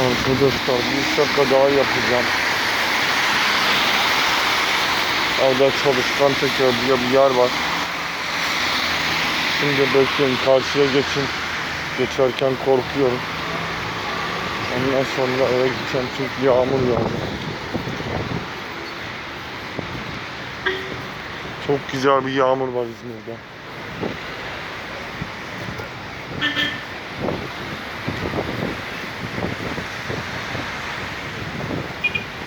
Arkadaşlar bir şaka daha yapacağım. Orada çalışkan teker diye bir yer var. Şimdi bekleyin karşıya geçin. Geçerken korkuyorum. Ondan sonra eve gideceğim çünkü yağmur yağıyor. Çok güzel bir yağmur var İzmir'de.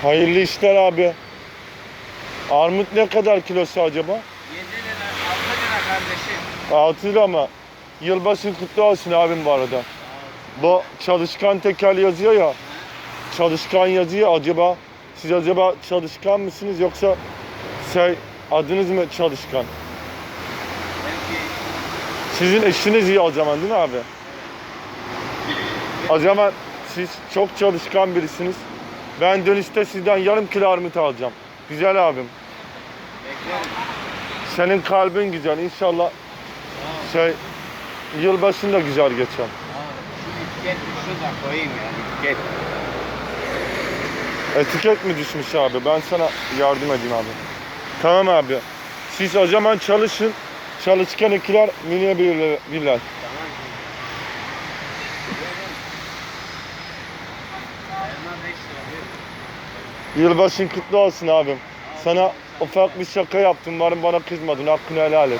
Hayırlı işler abi. Armut ne kadar kilosu acaba? 7 lira, 6 lira kardeşim. 6 lira mı? Yılbaşın kutlu olsun abim bu arada. Bu çalışkan tekel yazıyor ya. Çalışkan yazıyor acaba siz acaba çalışkan mısınız yoksa şey adınız mı çalışkan? Sizin eşiniz iyi o zaman değil mi abi? O zaman siz çok çalışkan birisiniz. Ben dönüşte sizden yarım kilo armut alacağım. Güzel abim. Senin kalbin güzel. İnşallah şey yılbaşın da güzel geçer. Etiket şu da koyayım ya. Etiket. Etiket mi düşmüş abi? Ben sana yardım edeyim abi. Tamam abi. Siz o zaman çalışın. Çalışkan ikiler, mini birler. birler. Tamam. Elma 5 lira. bir. Yılbaşın kutlu olsun abim. Sana ufak bir şaka yaptım. Varım bana kızmadın. Hakkını helal et.